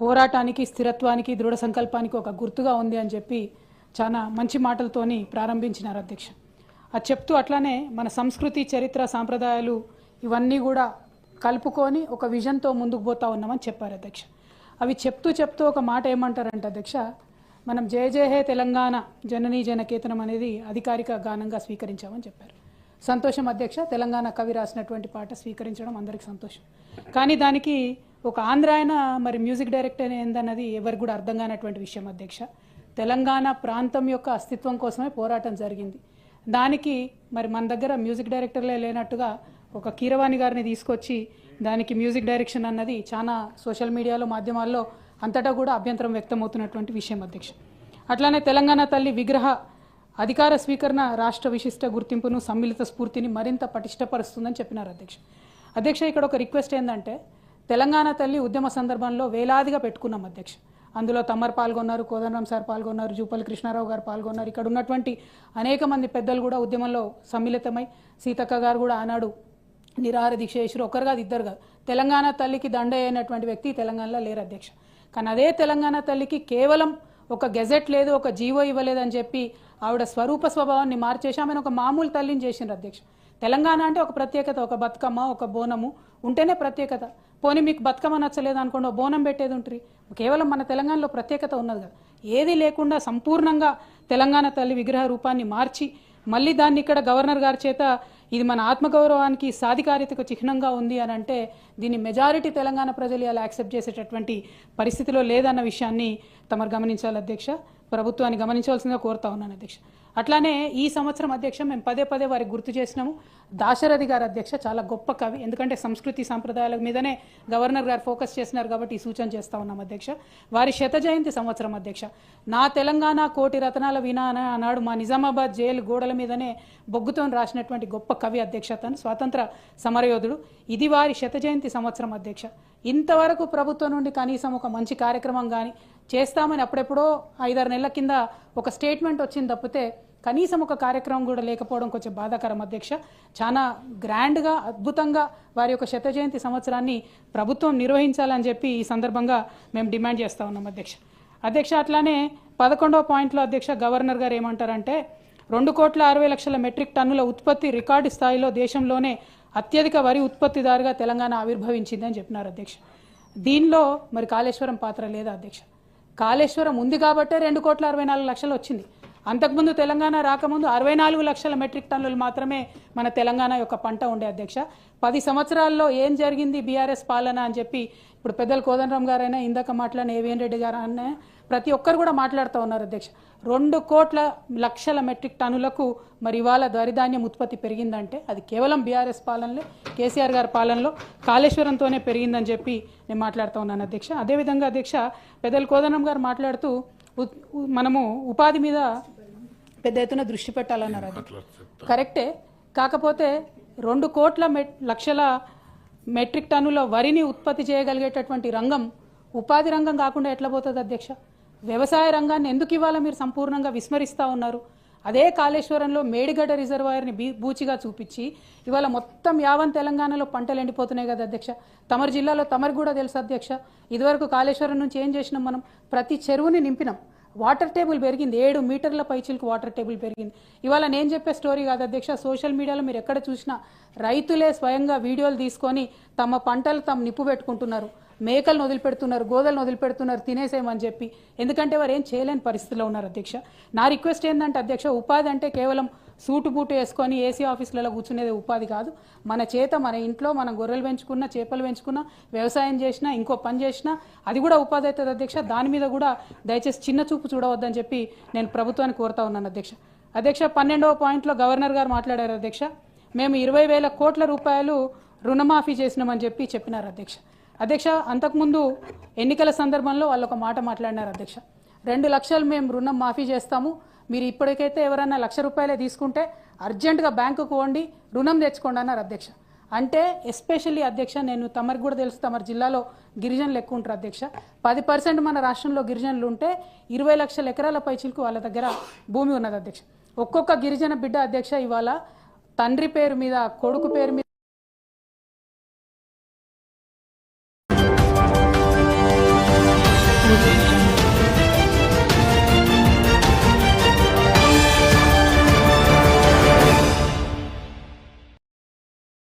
పోరాటానికి స్థిరత్వానికి దృఢ సంకల్పానికి ఒక గుర్తుగా ఉంది అని చెప్పి చాలా మంచి మాటలతోని ప్రారంభించినారు అధ్యక్ష. అది చెప్తూ అట్లానే మన సంస్కృతి చరిత్ర సాంప్రదాయాలు ఇవన్నీ కూడా కలుపుకొని ఒక విజన్తో ముందుకు పోతా ఉన్నామని చెప్పారు అధ్యక్ష. అవి చెప్తూ చెప్తూ ఒక మాట ఏమంటారంటే అధ్యక్ష? మనం జయ జయ హే తెలంగాణ జననీ జనకేతనం అనేది అధికారిక గానంగా స్వీకరించామని చెప్పారు. సంతోషం అధ్యక్ష తెలంగాణ కవి రాసినటువంటి పాట స్వీకరించడం అందరికి సంతోషం. కానీ దానికి ఒక ఆంధ్ర ఆయన మరి మ్యూజిక్ డైరెక్టర్ ఏందన్నది ఎవరికి కూడా అర్థం కానటువంటి విషయం అధ్యక్ష. తెలంగాణ ప్రాంతం యొక్క అస్తిత్వం కోసమే పోరాటం జరిగింది. దానికి మరి మన దగ్గర మ్యూజిక్ డైరెక్టర్లే లేనట్టుగా ఒక కీరవాణి గారిని తీసుకొచ్చి దానికి మ్యూజిక్ డైరెక్షన్ అన్నది చాలా సోషల్ మీడియాలో మాధ్యమాల్లో అంతటా కూడా అభ్యంతరం వ్యక్తమవుతున్నటువంటి విషయం అధ్యక్ష. అట్లానే తెలంగాణ తల్లి విగ్రహ అధికార స్వీకరణ రాష్ట్ర విశిష్ట గుర్తింపును సమ్మిళిత స్ఫూర్తిని మరింత పటిష్టపరుస్తుందని చెప్పినారు అధ్యక్ష. అధ్యక్ష ఇక్కడ ఒక రిక్వెస్ట్ ఏంటంటే తెలంగాణ తల్లి ఉద్యమ సందర్భంలో వేలాదిగా పెట్టుకున్నాం అధ్యక్ష. అందులో తమ్మర్ పాల్గొన్నారు కోదండరాం సార్ పాల్గొన్నారు జూపల్లి కృష్ణారావు గారు పాల్గొన్నారు. ఇక్కడ ఉన్నటువంటి అనేక మంది పెద్దలు కూడా ఉద్యమంలో సమ్మిళితమై సీతక్క గారు కూడా ఆనాడు నిరాహార దీక్ష చేసారు ఒకరు కాదు ఇద్దరు కాదు. తెలంగాణ తల్లికి దండ అయినటువంటి వ్యక్తి తెలంగాణలో లేరు అధ్యక్ష. కానీ అదే తెలంగాణ తల్లికి కేవలం ఒక గెజెట్ లేదు ఒక జీవో ఇవ్వలేదని చెప్పి ఆవిడ స్వరూప స్వభావాన్ని మార్చేసి ఆమెను ఒక మామూలు తల్లిని చేసిండ్రు అధ్యక్ష. తెలంగాణ అంటే ఒక ప్రత్యేకత ఒక బతుకమ్మ ఒక బోనము ఉంటేనే ప్రత్యేకత. పోనీ మీకు బతుకమ్మ నచ్చలేదు అనుకోండి ఓ బోనం పెట్టేది ఉంటుంది కేవలం మన తెలంగాణలో ప్రత్యేకత ఉన్నది కదా. ఏది లేకుండా సంపూర్ణంగా తెలంగాణ తల్లి విగ్రహ రూపాన్ని మార్చి మళ్ళీ దాన్ని ఇక్కడ గవర్నర్ గారి చేత ఇది మన ఆత్మగౌరవానికి సాధికారితకు చిహ్నంగా ఉంది అని అంటే దీన్ని మెజారిటీ తెలంగాణ ప్రజలు ఇలా యాక్సెప్ట్ చేసేటటువంటి పరిస్థితిలో లేదన్న విషయాన్ని తమరు గమనించాలి అధ్యక్ష. ప్రభుత్వాన్ని గమనించవలసిందిగా కోరుతా ఉన్నాను అధ్యక్ష. అట్లానే ఈ సంవత్సరం అధ్యక్ష మేము పదే పదే వారికి గుర్తు చేసినాము. దాశరథి గారు అధ్యక్ష చాలా గొప్ప కవి. ఎందుకంటే సంస్కృతి సాంప్రదాయాల మీదనే గవర్నర్ గారు ఫోకస్ చేసినారు కాబట్టి ఈ సూచన చేస్తా ఉన్నాం అధ్యక్ష. వారి శత జయంతి సంవత్సరం అధ్యక్ష. నా తెలంగాణ కోటి రతనాల వినా అన్నాడు మా నిజామాబాద్ జైలు గోడల మీదనే బొగ్గుతో రాసినటువంటి గొప్ప కవి అధ్యక్ష తను. స్వాతంత్ర సమరయోధుడు. ఇది వారి శత జయంతి సంవత్సరం అధ్యక్ష. ఇంతవరకు ప్రభుత్వం నుండి కనీసం ఒక మంచి కార్యక్రమం కానీ చేస్తామని అప్పుడెప్పుడో ఐదారు నెలల కింద ఒక స్టేట్మెంట్ వచ్చింది తప్పితే కనీసం ఒక కార్యక్రమం కూడా లేకపోవడం కొంచెం బాధాకరం అధ్యక్ష. చాలా గ్రాండ్గా అద్భుతంగా వారి యొక్క శత జయంతి సంవత్సరాన్ని ప్రభుత్వం నిర్వహించాలని చెప్పి ఈ సందర్భంగా మేము డిమాండ్ చేస్తూ ఉన్నాం అధ్యక్ష. అధ్యక్ష అట్లానే పదకొండవ పాయింట్లో అధ్యక్ష గవర్నర్ గారు ఏమంటారంటే రెండు కోట్ల అరవై లక్షల మెట్రిక్ టన్నుల ఉత్పత్తి రికార్డు స్థాయిలో దేశంలోనే అత్యధిక వరి ఉత్పత్తిదారుగా తెలంగాణ ఆవిర్భవించిందని చెప్పినారు అధ్యక్ష. దీనిలో మరి కాళేశ్వరం పాత్ర లేదా అధ్యక్ష? కాళేశ్వరం ఉంది కాబట్టే రెండు కోట్ల అరవై నాలుగు లక్షలు వచ్చింది. అంతకుముందు తెలంగాణ రాకముందు అరవై నాలుగు లక్షల మెట్రిక్ టన్నులు మాత్రమే మన తెలంగాణ యొక్క పంట ఉండే అధ్యక్ష. పది సంవత్సరాల్లో ఏం జరిగింది బీఆర్ఎస్ పాలన అని చెప్పి ఇప్పుడు పెద్దలు కోదండరాం గారైనా ఇందాక మాట్లాడిన ఏవిఎన్ రెడ్డి గారు అన్న ప్రతి ఒక్కరు కూడా మాట్లాడుతూ ఉన్నారు అధ్యక్ష. రెండు కోట్ల లక్షల మెట్రిక్ టన్నులకు మరి ఇవాళ దరిధాన్యం ఉత్పత్తి పెరిగిందంటే అది కేవలం బీఆర్ఎస్ పాలనలో కేసీఆర్ గారి పాలనలో కాళేశ్వరంతోనే పెరిగిందని చెప్పి నేను మాట్లాడుతూ ఉన్నాను అధ్యక్ష. అదేవిధంగా అధ్యక్ష పెద్దలు కోదండం గారు మాట్లాడుతూ మనము ఉపాధి మీద పెద్ద ఎత్తున దృష్టి పెట్టాలన్నారు అది కరెక్టే. కాకపోతే రెండు కోట్ల మెట్ లక్షల మెట్రిక్ టన్నుల వరిని ఉత్పత్తి చేయగలిగేటటువంటి రంగం ఉపాధి రంగం కాకుండా ఎట్లా పోతుంది అధ్యక్ష? వ్యవసాయ రంగాన్ని ఎందుకు ఇవాళ మీరు సంపూర్ణంగా విస్మరిస్తూ ఉన్నారు? అదే కాళేశ్వరంలో మేడిగడ్డ రిజర్వాయర్ని బీ బూచిగా చూపించి ఇవాళ మొత్తం యావన్ తెలంగాణలో పంటలు ఎండిపోతున్నాయి కదా అధ్యక్ష. తమరి జిల్లాలో తమరు కూడా తెలుసు అధ్యక్ష. ఇదివరకు కాళేశ్వరం నుంచి ఏం చేసినాం మనం? ప్రతి చెరువుని నింపినాం. వాటర్ టేబుల్ పెరిగింది. ఏడు మీటర్ల పైచిలకు వాటర్ టేబుల్ పెరిగింది. ఇవాళ నేను చెప్పే స్టోరీ కాదు అధ్యక్ష సోషల్ మీడియాలో మీరు ఎక్కడ చూసినా రైతులే స్వయంగా వీడియోలు తీసుకొని తమ పంటలు తాము నిప్పు పెట్టుకుంటున్నారు. మేకలను వదిలిపెడుతున్నారు గోదలను వదిలిపెడుతున్నారు తినేసేమని చెప్పి. ఎందుకంటే వారు ఏం చేయలేని పరిస్థితిలో ఉన్నారు అధ్యక్ష. నా రిక్వెస్ట్ ఏంటంటే అధ్యక్ష ఉపాధి అంటే కేవలం సూటు బూటు వేసుకొని ఏసీ ఆఫీసులలో కూర్చునేది ఉపాధి కాదు. మన చేత మన ఇంట్లో మనం గొర్రెలు పెంచుకున్నా చేపలు పెంచుకున్నా వ్యవసాయం చేసినా ఇంకో పని చేసినా అది కూడా ఉపాధి అవుతుంది అధ్యక్ష. దాని మీద కూడా దయచేసి చిన్న చూపు చూడవద్దని చెప్పి నేను ప్రభుత్వాన్ని కోరుతా ఉన్నాను అధ్యక్ష. అధ్యక్ష పన్నెండవ పాయింట్లో గవర్నర్ గారు మాట్లాడారు అధ్యక్ష. మేము ఇరవై వేల కోట్ల రూపాయలు రుణమాఫీ చేసినామని చెప్పి చెప్పినారు అధ్యక్ష. అధ్యక్ష అంతకుముందు ఎన్నికల సందర్భంలో వాళ్ళు ఒక మాట మాట్లాడినారు అధ్యక్ష. రెండు లక్షలు మేము రుణం మాఫీ చేస్తాము. మీరు ఇప్పటికైతే ఎవరైనా లక్ష రూపాయలే తీసుకుంటే అర్జెంటుగా బ్యాంకుకు పోండి రుణం తెచ్చుకోండి అన్నారు అధ్యక్ష. అంటే ఎస్పెషల్లీ అధ్యక్ష నేను తమరికి కూడా తెలుసు తమరి జిల్లాలో గిరిజనులు ఎక్కువ ఉంటారు అధ్యక్ష. పది పర్సెంట్ మన రాష్ట్రంలో గిరిజనులు ఉంటే ఇరవై లక్షల ఎకరాల పైచిలకు వాళ్ళ దగ్గర భూమి ఉన్నది అధ్యక్ష. ఒక్కొక్క గిరిజన బిడ్డ అధ్యక్ష ఇవాళ తండ్రి పేరు మీద కొడుకు పేరు మీద